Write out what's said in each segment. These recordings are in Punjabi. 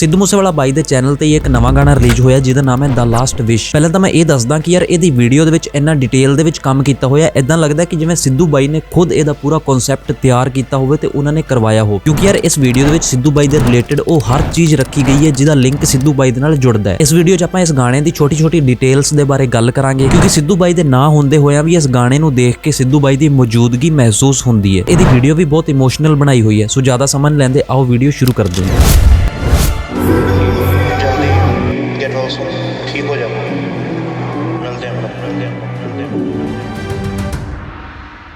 ਸਿੱਧੂ ਮੂਸੇਵਾਲਾ ਬਾਈ ਦੇ ਚੈਨਲ ਤੇ ਇੱਕ ਨਵਾਂ ਗਾਣਾ ਰਿਲੀਜ਼ ਹੋਇਆ, ਜਿਹਦਾ ਨਾਮ ਹੈ ਦਾ ਲਾਸਟ ਵਿਸ਼ ਪਹਿਲਾਂ ਤਾਂ ਮੈਂ ਇਹ ਦੱਸਦਾ ਕਿ ਯਾਰ ਇਹਦੀ ਵੀਡੀਓ ਦੇ ਵਿੱਚ ਇੰਨਾ ਡਿਟੇਲ ਦੇ ਵਿੱਚ ਕੰਮ ਕੀਤਾ ਹੋਇਆ ਇਦਾਂ ਲੱਗਦਾ ਕਿ ਜਿਵੇਂ ਸਿੱਧੂ ਬਾਈ ਨੇ ਖੁਦ ਇਹਦਾ ਪੂਰਾ ਕਨਸੈਪਟ ਤਿਆਰ ਕੀਤਾ ਹੋਵੇ ਤੇ ਉਹਨਾਂ ਨੇ ਕਰਵਾਇਆ ਹੋ ਕਿਉਂਕਿ ਯਾਰ ਇਸ ਵੀਡੀਓ ਦੇ ਵਿੱਚ ਸਿੱਧੂ ਬਾਈ ਦੇ ਰਿਲੇਟਡ ਉਹ ਹਰ ਚੀਜ਼ ਰੱਖੀ ਗਈ ਹੈ, ਜਿਹਦਾ ਲਿੰਕ ਸਿੱਧੂ ਬਾਈ ਦੇ ਨਾਲ ਜੁੜਦਾ ਹੈ। ਇਸ ਵੀਡੀਓ 'ਚ ਆਪਾਂ ਇਸ ਗਾਣੇ ਦੀ ਛੋਟੀ-ਛੋਟੀ ਡਿਟੇਲਸ ਦੇ ਬਾਰੇ ਗੱਲ ਕਰਾਂਗੇ, ਕਿਉਂਕਿ ਸਿੱਧੂ ਬਾਈ ਦੇ ਨਾਂ ਹੁੰਦੇ ਹੋਇਆਂ ਵੀ ਇਸ ਗਾਣੇ ਨੂੰ ਦੇਖ ਕੇ ਸਿੱਧੂ ਬਾਈ ਦੀ ਮੌਜੂਦਗੀ ਮਹਿਸੂਸ ਹੁੰਦੀ ਹੈ। ਇਹਦੀ ਵੀਡੀਓ ਵੀ ਬਹੁਤ ਇਮੋਸ਼ਨਲ ਬਣਾਈ ਹੋਈ ਹੈ, ਸੋ ਜ਼ਿਆਦਾ ਸਮਾਂ ਲੈਂਦੇ, ਆਓ ਵੀਡੀਓ ਸ਼ੁਰੂ ਕਰਦੇ ਹਾਂ।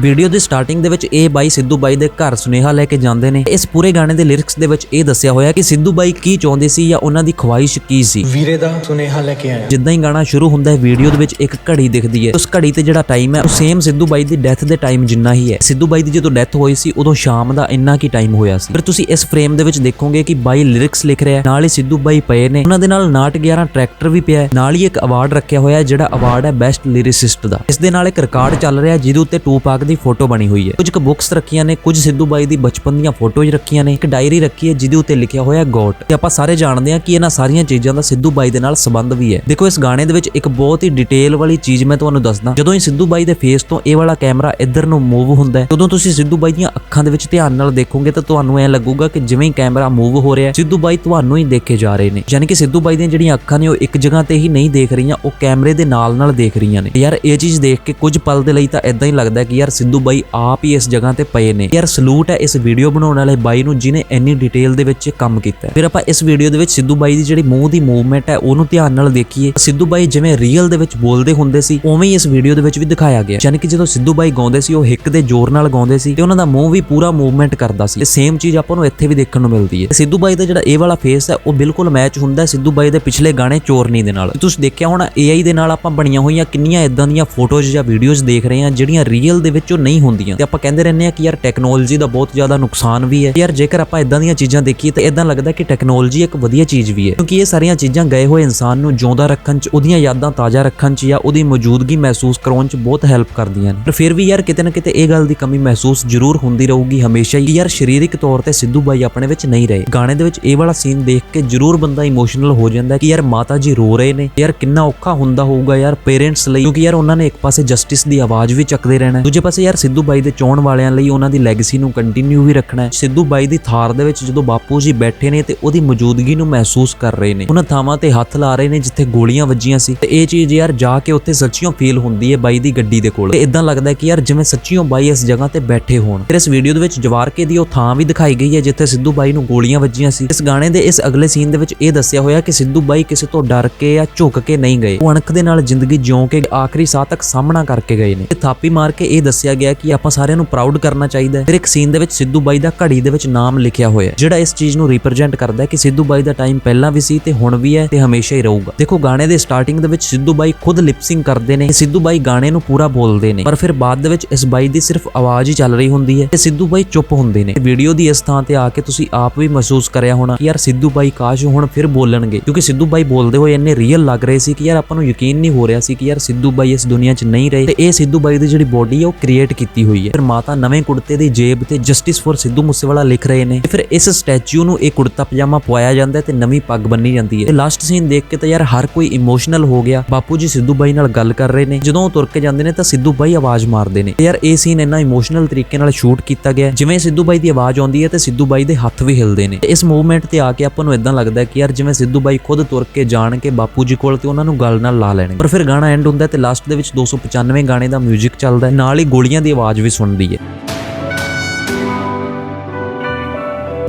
ਵੀਡੀਓ ਦੀ ਸਟਾਰਟਿੰਗ ਦੇ ਵਿੱਚ ਇਹ ਬਾਈ ਸਿੱਧੂ ਬਾਈ ਦੇ ਘਰ ਸੁਨੇਹਾ ਲੈ ਕੇ ਜਾਂਦੇ ਨੇ। ਇਸ ਪੂਰੇ ਗਾਣੇ ਦੇ ਲਿਰਿਕਸ ਦੇ ਵਿੱਚ ਇਹ ਦੱਸਿਆ ਹੋਇਆ ਕਿ ਸਿੱਧੂ ਬਾਈ ਕੀ ਚਾਹੁੰਦੇ ਸੀ ਜਾਂ ਉਹਨਾਂ ਦੀ ਖੁਆਇਸ਼ ਕੀ ਸੀ। ਵੀਰੇ ਦਾ ਸੁਨੇਹਾ ਲੈ ਕੇ ਆਇਆ। ਜਿੱਦਾਂ ਹੀ ਗਾਣਾ ਸ਼ੁਰੂ ਹੁੰਦਾ ਹੈ ਵੀਡੀਓ ਦੇ ਵਿੱਚ ਇੱਕ ਘੜੀ ਦਿਖਦੀ ਹੈ। ਉਸ ਘੜੀ ਤੇ ਜਿਹੜਾ ਟਾਈਮ ਹੈ ਉਹ ਸੇਮ ਸਿੱਧੂ ਬਾਈ ਦੀ ਡੈਥ ਦੇ ਟਾਈਮ ਜਿੰਨਾ ਹੀ ਹੈ। ਸਿੱਧੂ ਬਾਈ ਦੀ ਜਦੋਂ ਡੈਥ ਹੋਈ ਸੀ ਉਦੋਂ ਸ਼ਾਮ ਦਾ ਇੰਨਾ ਕੀ ਟਾਈਮ ਹੋਇਆ ਸੀ। ਫਿਰ ਤੁਸੀਂ ਇਸ ਫਰੇਮ ਦੇ ਵਿੱਚ ਦੇਖੋਗੇ ਕਿ ਬਾਈ ਲਿਰਿਕਸ ਲਿਖ ਰਿਹਾ ਨਾਲ ਹੀ ਸਿੱਧੂ ਬਾਈ ਪਏ ਨੇ। ਉਹਨਾਂ ਦੇ ਨਾਲ ਨਾਟ 11 ਟਰੈਕਟਰ ਵੀ ਪਿਆ ਹੈ ਨਾਲ ਹੀ ਇੱਕ ਅਵਾਰਡ ਰੱਖਿਆ ਹੋਇਆ ਹੈ ਜਿਹੜਾ ਅਵਾਰਡ ਹੈ ਬੈਸਟ ਲਿਰਿਸਿਸਟ ਦਾ। ਇਸ ਦੇ ਨਾਲ ਇੱਕ ਰਿਕਾਰਡ ਚੱਲ ਰਿਹਾ ਜਿਹਦੇ ਉੱਤੇ ਟੂਪਾਕ ਦੀ ਫੋਟੋ ਬਣੀ ਹੋਈ ਹੈ। ਕੁਝ ਕੁ ਬੁੱਕਸ ਰੱਖੀਆਂ ਨੇ, ਕੁਝ ਸਿੱਧੂ ਬਾਈ ਦੀ ਬਚਪਨ ਦੀਆਂ ਫੋਟੋਜ਼ ਰੱਖੀਆਂ ਨੇ, ਇੱਕ ਡਾਇਰੀ ਰੱਖੀ ਹੈ ਜਿਹਦੇ ਉੱਤੇ ਲਿਖਿਆ ਹੋਇਆ ਗੋਟ। ਤੇ ਆਪਾਂ ਸਾਰੇ ਜਾਣਦੇ ਹਾਂ ਕਿ ਇਹਨਾਂ ਸਾਰੀਆਂ ਚੀਜ਼ਾਂ ਦਾ ਸਿੱਧੂ ਬਾਈ ਦੇ ਨਾਲ ਸੰਬੰਧ ਵੀ ਹੈ। ਦੇਖੋ ਇਸ ਗਾਣੇ ਦੇ ਵਿੱਚ ਇੱਕ ਬਹੁਤ ਹੀ ਡਿਟੇਲ ਵਾਲੀ ਚੀਜ਼ ਮੈਂ ਤੁਹਾਨੂੰ ਦੱਸਦਾ। ਜਦੋਂ ਹੀ ਸਿੱਧੂ ਬਾਈ ਦੇ ਫੇਸ ਤੋਂ ਇਹ ਵਾਲਾ ਕੈਮਰਾ ਇੱਧਰ ਨੂੰ ਮੂਵ ਹੁੰਦਾ ਹੈ ਜਦੋਂ ਤੁਸੀਂ ਸਿੱਧੂ ਬਾਈ ਦੀਆਂ ਅੱਖਾਂ ਦੇ ਵਿੱਚ ਧਿਆਨ ਨਾਲ ਦੇਖੋਗੇ ਤਾਂ ਤੁਹਾਨੂੰ ਐ ਲੱਗੂਗਾ ਕਿ ਜਿਵੇਂ ਹੀ ਕੈਮਰਾ ਮੂਵ ਹੋ ਰਿਹਾ ਹੈ, ਸਿੱਧੂ ਬਾਈ ਤੁਹਾਨੂੰ ਹੀ ਦੇਖੇ ਜਾ ਰਹੇ ਨੇ। ਯਾਨੀ ਕਿ ਸਿੱਧੂ ਬਾਈ ਦੀਆਂ ਜਿਹੜੀਆਂ ਅੱਖਾਂ ਨੇ ਉਹ ਇੱਕ ਜਗ੍ਹਾ ਤੇ ਹੀ ਨਹੀਂ ਦੇਖ ਰਹੀਆਂ, ਉਹ ਕੈਮਰੇ ਦੇ ਨਾਲ ਨਾਲ ਦੇਖ ਰਹੀਆਂ ਨੇ। ਯਾਰ ਇਹ ਚੀਜ਼ ਦੇਖ ਕੇ ਕੁਝ ਪਲ ਦੇ ਲਈ ਤਾਂ ਇਦਾਂ ਹੀ ਲੱਗਦਾ ਕਿ ਯਾਰ ਸਿੱਧੂ ਬਾਈ ਆਪ ਹੀ ਇਸ ਜਗ੍ਹਾ ਤੇ ਪਏ ਨੇ। ਯਾਰ ਸਲੂਟ ਹੈ ਇਸ ਵੀਡੀਓ ਬਣਾਉਣ ਵਾਲੇ ਬਾਈ ਨੂੰ ਜਿਨੇ ਇੰਨੀ ਡਿਟੇਲ ਦੇ ਵਿੱਚ ਕੰਮ ਕੀਤਾ ਫਿਰ ਆਪਾਂ ਇਸ ਵੀਡੀਓ ਦੇ ਵਿੱਚ ਸਿੱਧੂ ਬਾਈ ਦੀ ਜਿਹੜੀ ਮੂੰਹ ਦੀ ਮੂਵਮੈਂਟ ਹੈ, ਉਹਨੂੰ ਧਿਆਨ ਨਾਲ ਦੇਖੀਏ। ਸਿੱਧੂ ਬਾਈ ਜਿਵੇਂ ਰੀਅਲ ਦੇ ਵਿੱਚ ਬੋਲਦੇ ਹੁੰਦੇ ਸੀ, ਉਵੇਂ ਹੀ ਇਸ ਵੀਡੀਓ ਦੇ ਵਿੱਚ ਵੀ ਦਿਖਾਇਆ ਗਿਆ। ਯਾਨੀ ਕਿ ਜਦੋਂ ਸਿੱਧੂ ਬਾਈ ਗਾਉਂਦੇ ਸੀ, ਉਹ ਹਿੱਕ ਦੇ ਜ਼ੋਰ ਨਾਲ ਗਾਉਂਦੇ ਸੀ ਤੇ ਉਹਨਾਂ ਦਾ ਮੂੰਹ ਵੀ ਪੂਰਾ ਮੂਵਮੈਂਟ ਕਰਦਾ ਸੀ। ਤੇ ਸੇਮ ਚੀਜ਼ ਆਪਾਂ ਨੂੰ ਇੱਥੇ ਵੀ ਦੇਖਣ ਨੂੰ ਮਿਲਦੀ ਹੈ। ਤੇ ਸਿੱਧੂ ਬਾਈ ਦਾ ਜਿਹੜਾ ਇਹ ਵਾਲਾ ਫੇਸ ਹੈ, ਉਹ ਬਿਲਕੁਲ ਮੈਚ ਹੁੰਦਾ ਸਿੱਧੂ ਬਾਈ ਦੇ ਪਿਛਲੇ ਗਾਣੇ ਚੋਰਨੀ ਦੇ ਨਾਲ। ਤੁਸੀਂ ਦੇਖਿਆ ਹੋਣਾ AI ਦੇ ਨਾਲ ਆਪਾਂ ਬਣੀਆਂ ਹੋਈਆਂ ਕਿੰਨੀਆਂ ਇਦਾਂ ਦੀਆਂ ਫੋਟੋਜ਼ ਜਾਂ ਵੀਡੀਓਜ਼ ਦੇਖ ਰਹੇ ਹਾਂ, ਜਿਹੜੀਆਂ ਰੀਅਲ ਦੇ ਵਿੱਚ ਨਹੀਂ ਹੁੰਦੀਆਂ। ਤੇ ਆਪਾਂ ਕਹਿੰਦੇ ਰਹਿੰਦੇ ਆ ਕਿ ਯਾਰ ਟੈਕਨੋਲੋਜੀ ਦਾ ਬਹੁਤ ਜ਼ਿਆਦਾ ਨੁਕਸਾਨ ਵੀ ਹੈ। ਯਾਰ ਜੇਕਰ ਆਪਾਂ ਇਦਾਂ ਦੀਆਂ ਚੀਜ਼ਾਂ ਦੇਖੀਏ ਤਾਂ ਇਦਾਂ ਲੱਗਦਾ ਕਿ ਟੈਕਨੋਲੋਜੀ ਇੱਕ ਵਧੀਆ ਚੀਜ਼ ਵੀ ਹੈ। ਕਿਉਂਕਿ ਇਹ ਸਾਰੀਆਂ ਚੀਜ਼ਾਂ ਗਏ ਹੋਏ ਇਨਸਾਨ ਨੂੰ ਜਿਉਂਦਾ ਰੱਖਣ 'ਚ ਉਹਦੀਆਂ ਯਾਦਾਂ ਤਾਜ਼ਾ ਰੱਖਣ 'ਚ ਜਾਂ ਉਹਦੀ ਮੌਜੂਦਗੀ ਮਹਿਸੂਸ ਕਰਾਉਣ 'ਚ ਬਹੁਤ ਹੈਲਪ ਕਰਦੀਆਂ ਨੇ। ਪਰ ਫਿਰ ਵੀ ਯਾਰ ਕਿਤੇ ਨਾ ਕਿਤੇ ਇਹ ਗੱਲ ਦੀ ਕਮੀ ਮਹਿਸੂਸ ਜ਼ਰੂਰ ਹੁੰਦੀ ਰਹੂਗੀ ਹਮੇਸ਼ਾ ਹੀ ਯਾਰ ਸਰੀਰਕ ਤੌਰ ਤੇ ਸਿੱਧੂ ਬਾਈ ਆਪਣੇ ਵਿੱਚ ਨਹੀਂ ਰਹੇ। ਗਾਣੇ ਦੇ ਵਿੱਚ ਇਹ ਵਾਲਾ ਸੀਨ ਦੇਖ ਕੇ ਜ਼ਰੂਰ ਬੰਦਾ ਇਮੋਸ਼ਨਲ ਹੋ ਜਾਂਦਾ ਕਿ ਯਾਰ ਮਾਤਾ ਜੀ ਰੋ ਰਹੇ ਨੇ। ਯਾਰ ਕਿੰਨਾ ਔਖਾ ਹੁੰਦਾ ਹੋਊਗਾ ਯਾਰ ਪੇਰੈਂਟਸ ਲਈ ਕਿਉਂਕਿ ਯਾਰ ਉਹਨਾਂ ਨੇ ਇੱਕ ਪਾਸੇ ਜਸਟਿਸ ਦੀ ਆਵਾਜ਼ ਵੀ ਚੱਕਦੇ ਰਹਿਣਾ ਹੈ, ਦੂਜੇ ਪਾਸੇ ਯਾਰ ਸਿੱਧੂ ਬਾਈ ਦੇ ਚੋਣ ਵਾਲਿਆਂ ਲਈ ਉਹਨਾਂ ਦੀ ਲੈਗੇਸੀ ਨੂੰ ਕੰਟੀਨਿਊ ਵੀ ਰੱਖਣਾ ਹੈ। ਸਿੱਧੂ ਬਾਈ ਦੀ ਥਾਰ ਦੇ ਵਿੱਚ ਜਦੋਂ ਬਾਪੂ ਜੀ ਬੈਠੇ ਨੇ ਤੇ ਉਹਦੀ ਮੌਜੂਦਗੀ ਨੂੰ ਮਹਿਸੂਸ ਕਰ ਰਹੇ ਨੇ। ਉਹਨਾਂ ਥਾਵਾਂ ਤੇ ਹੱਥ ਲਾ ਰਹੇ ਨੇ ਜਿੱਥੇ ਗੋਲੀਆਂ ਵੱਜੀਆਂ ਸੀ। ਤੇ ਇਹ ਚੀਜ਼ ਯਾਰ ਜਾ ਕੇ ਉੱਥੇ ਸੱਚੀਓ ਫੀਲ ਹੁੰਦੀ ਹੈ ਬਾਈ ਦੀ ਗੱਡੀ ਦੇ ਕੋਲ। ਤੇ ਇਦਾਂ ਲੱਗਦਾ ਕਿ ਯਾਰ ਜਿਵੇਂ ਸੱਚੀਓ ਬਾਈ ਇਸ ਜਗ੍ਹਾ ਤੇ ਬੈਠੇ ਹੋਣ। ਫਿਰ ਇਸ ਵੀਡੀਓ ਦੇ ਵਿੱਚ ਜਵਾਰਕੇ ਦੀ ਉਹ ਥਾਂ ਵੀ ਦਿਖਾਈ ਗਈ ਹੈ ਜਿੱਥੇ ਸਿੱਧੂ ਬਾਈ ਨੂੰ ਗੋਲੀਆਂ ਵੱਜੀਆਂ ਸੀ। ਇਸ ਗਾਣੇ ਦੇ ਇਸ ਅਗਲੇ ਸੀਨ ਦੇ ਵਿੱਚ ਇਹ ਦੱਸਿਆ ਹੋਇਆ ਕਿ ਸਿੱਧੂ ਬਾਈ ਕਿਸੇ ਤੋਂ ਡਰ ਕੇ ਜਾਂ ਝੁਕ ਕੇ ਨਹੀਂ ਗਏ। ਉਹ ਅਣਖ ਦੇ ਨਾਲ ਜ਼ਿੰਦਗੀ ਜਿਉਂ ਕੇ ਆਖਰੀ ਸਾਹ ਤੱਕ ਸਾਹਮਣਾ ਕਰਕੇ ਗਏ ਨੇ। ਤੇ ਥਾਪੀ ਮਾਰ ਕੇ ਇਹ ਦੱਸ ਦੱਸਿਆ ਗਿਆ ਕਿ ਆਪਾਂ ਸਾਰਿਆਂ ਨੂੰ ਪ੍ਰਾਊਡ ਕਰਨਾ ਚਾਹੀਦਾ ਹੈ। ਫਿਰ ਇੱਕ ਸੀਨ ਦੇ ਵਿੱਚ ਸਿੱਧੂ ਬਾਈ ਦਾ ਘੜੀ ਦੇ ਵਿੱਚ ਨਾਮ ਲਿਖਿਆ ਹੋਇਆ ਹੈ, ਜਿਹੜਾ ਇਸ ਚੀਜ਼ ਨੂੰ ਰਿਪਰੈਜ਼ੈਂਟ ਕਰਦਾ ਹੈ ਕਿ ਸਿੱਧੂ ਬਾਈ ਦਾ ਟਾਈਮ ਪਹਿਲਾਂ ਵੀ ਸੀ ਤੇ ਹੁਣ ਵੀ ਹੈ ਤੇ ਹਮੇਸ਼ਾ ਹੀ ਰਹੂਗਾ। ਦੇਖੋ, ਗਾਣੇ ਦੇ ਸਟਾਰਟਿੰਗ ਦੇ ਵਿੱਚ ਸਿੱਧੂ ਬਾਈ ਖੁਦ ਲਿਪਸਿੰਗ ਕਰਦੇ ਨੇ ਸਿੱਧੂ ਬਾਈ ਗਾਣੇ ਨੂੰ ਪੂਰਾ ਬੋਲਦੇ ਨੇ। ਪਰ ਫਿਰ ਬਾਅਦ ਦੇ ਵਿੱਚ ਇਸ ਬਾਈ ਦੀ ਸਿਰਫ ਆਵਾਜ਼ ਹੀ ਚੱਲ ਰਹੀ ਹੁੰਦੀ ਹੈ ਤੇ ਸਿੱਧੂ ਬਾਈ ਚੁੱਪ ਹੁੰਦੇ ਨੇ। ਵੀਡੀਓ ਦੀ ਇਸ ਥਾਂ ਤੇ ਆ ਕੇ ਤੁਸੀਂ ਆਪ ਵੀ ਮਹਿਸੂਸ ਕਰਿਆ ਹੋਣਾ ਕਿ ਯਾਰ ਸਿੱਧੂ ਬਾਈ ਕਾਸ਼ ਹੁਣ ਫਿਰ ਬੋਲਣਗੇ। ਕਿਉਂਕਿ ਸਿੱਧੂ ਬਾਈ ਬੋਲਦੇ ਹੋਏ ਇੰਨੇ ਰੀਅਲ ਲੱਗ ਰਹੇ ਸੀ ਕਿ ਯਾਰ ਆਪਾਂ ਨੂੰ ਯਕੀਨ ਨਹੀਂ ਹੋ ਰਿਹਾ ਸੀ ਕਿ ਯਾਰ ਸਿੱਧੂ ਬਾਈ ਇਸ ਦੁਨੀਆ 'ਚ ਨਹੀਂ ਰਹੇ ਤੇ ਇਹ ਸਿੱਧੂ ਬਾਈ ਦੀ ਜਿਹੜੀ ਬੋਡੀ ਹੈ ਉਹ ਕ੍ਰੀਏਟ ਕੀਤੀ ਹੋਈ ਹੈ। ਫਿਰ ਮਾਤਾ ਨਵੇਂ ਕੁੜਤੇ ਦੀ ਜੇਬ ਤੇ ਜਸਟਿਸ ਫੋਰ ਸਿੱਧੂ ਮੂਸੇਵਾਲਾ ਲਿਖ ਰਹੇ ਨੇ। ਫਿਰ ਇਸ ਸਟੈਚੂ ਨੂੰ ਇਹ ਕੁੜਤਾ ਪਜਾਮਾ ਪਵਾਇਆ ਜਾਂਦਾ ਤੇ ਨਵੀਂ ਪੱਗ ਬੰਨੀ ਜਾਂਦੀ ਹੈ। ਤੇ ਲਾਸਟ ਸੀਨ ਦੇਖ ਕੇ ਤਾਂ ਯਾਰ ਹਰ ਕੋਈ ਇਮੋਸ਼ਨਲ ਹੋ ਗਿਆ। ਬਾਪੂ ਜੀ ਸਿੱਧੂ ਬਾਈ ਨਾਲ ਗੱਲ ਕਰ ਰਹੇ ਨੇ। ਜਦੋਂ ਉਹ ਤੁਰ ਕੇ ਜਾਂਦੇ ਨੇ ਤਾਂ ਸਿੱਧੂ ਬਾਈ ਆਵਾਜ਼ ਮਾਰਦੇ ਨੇ। ਯਾਰ ਇਹ ਸੀਨ ਇੰਨਾ ਇਮੋਸ਼ਨਲ ਤਰੀਕੇ ਨਾਲ ਸ਼ੂਟ ਕੀਤਾ ਗਿਆ ਜਿਵੇਂ ਸਿੱਧੂ ਬਾਈ ਦੀ ਆਵਾਜ਼ ਆਉਂਦੀ ਹੈ ਤੇ ਸਿੱਧੂ ਬਾਈ ਦੇ ਹੱਥ ਵੀ ਹਿਲਦੇ ਨੇ। ਇਸ ਮੂਵਮੈਂਟ ਤੇ ਆ ਕੇ ਆਪਾਂ ਨੂੰ ਇਦਾਂ ਲੱਗਦਾ ਕਿ ਯਾਰ ਜਿਵੇਂ ਸਿੱਧੂ ਬਾਈ ਖੁਦ ਤੁਰ ਕੇ ਜਾਣ ਕੇ ਬਾਪੂ ਜੀ ਕੋਲ ਤੇ ਉਹਨਾਂ ਨੂੰ ਗੱਲ ਨਾਲ ਲਾ ਲੈਣਗੇ। ਪਰ ਫਿਰ ਗਾਣਾ ਐਂਡ ਹੁੰਦਾ ਤੇ ਲਾਸਟ ਦੇ ਵਿੱਚ 295 ਗਾਣੇ ਦਾ 뮤직 ਚੱਲਦਾ ਹੈ। ਨਾਲ ਹੀ ਗੋਲੀਆਂ ਦੀ ਆਵਾਜ਼ ਵੀ ਸੁਣਦੀ ਹੈ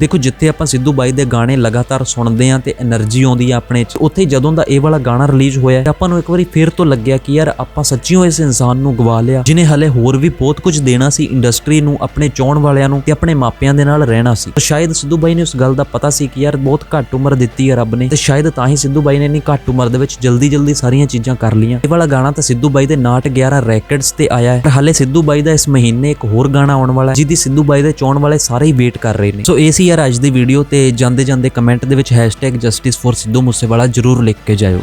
ਦੇਖੋ ਜਿੱਥੇ ਆਪਾਂ ਸਿੱਧੂ ਬਾਈ ਦੇ ਗਾਣੇ ਲਗਾਤਾਰ ਸੁਣਦੇ ਆਂ ਤੇ એનર્ਜੀ ਆਉਂਦੀ ਆ ਆਪਣੇ 'ਚ, ਉੱਥੇ ਜਦੋਂ ਦਾ ਇਹ ਵਾਲਾ ਗਾਣਾ ਰਿਲੀਜ਼ ਹੋਇਆ, ਆਪਾਂ ਨੂੰ ਇੱਕ ਵਾਰੀ ਫੇਰ ਤੋਂ ਲੱਗਿਆ ਕਿ ਯਾਰ ਆਪਾਂ ਸੱਚੀਓ ਇਸ ਇਨਸਾਨ ਨੂੰ ਗਵਾ ਲਿਆ, ਜਿਨੇ ਹਲੇ ਹੋਰ ਵੀ ਬਹੁਤ ਕੁਝ ਦੇਣਾ ਸੀ ਇੰਡਸਟਰੀ ਨੂੰ, ਆਪਣੇ ਚਾਹਣ ਵਾਲਿਆਂ ਨੂੰ ਤੇ ਆਪਣੇ ਮਾਪਿਆਂ ਦੇ ਨਾਲ ਰਹਿਣਾ ਸੀ। ਤਾਂ ਸ਼ਾਇਦ ਸਿੱਧੂ ਬਾਈ ਨੇ ਉਸ ਗੱਲ ਦਾ ਪਤਾ ਸੀ ਕਿ ਯਾਰ ਬਹੁਤ ਘੱਟ ਉਮਰ ਦਿੱਤੀ ਹੈ ਰੱਬ ਨੇ, ਤੇ ਸ਼ਾਇਦ ਤਾਂ ਹੀ ਸਿੱਧੂ ਬਾਈ ਨੇ ਨਹੀਂ ਘੱਟ ਉਮਰ ਦੇ ਵਿੱਚ ਜਲਦੀ-ਜਲਦੀ ਸਾਰੀਆਂ ਚੀਜ਼ਾਂ ਕਰ ਲਈਆਂ। ਇਹ ਵਾਲਾ ਗਾਣਾ ਤਾਂ ਸਿੱਧੂ ਬਾਈ ਦੇ ਨਾਟ 11 ਰੈਕਟਸ ਤੇ ਆਇਆ ਹੈ। ਪਰ ਹਲੇ ਸਿੱਧੂ ਬਾਈ ਦਾ ਇਸ ਮਹੀਨੇ ਇੱਕ ਹੋਰ ਗਾਣਾ ਆਉਣ ਵਾਲਾ ਹੈ, ਜਿਹਦੀ ਸਿੱਧੂ ਬਾਈ ਦੇ ਚਾਹਣ ਵਾਲੇ ਸਾਰੇ ਹੀ ਵੇਟ ਕਰ ਰਹੇ ਨੇ। ਸੋ ਇਹ ਸੀ ਯਾਰ ਅੱਜ ਦੀ ਵੀਡੀਓ ਤੇ ਜਾਂਦੇ ਜਾਂਦੇ ਕਮੈਂਟ ਦੇ ਵਿੱਚ #ਜਸਟਿਸ ਫॉर ਸਿੱਧੂ ਮੂਸੇਵਾਲਾ ਜਰੂਰ ਲਿਖ ਕੇ ਜਾਇਓ।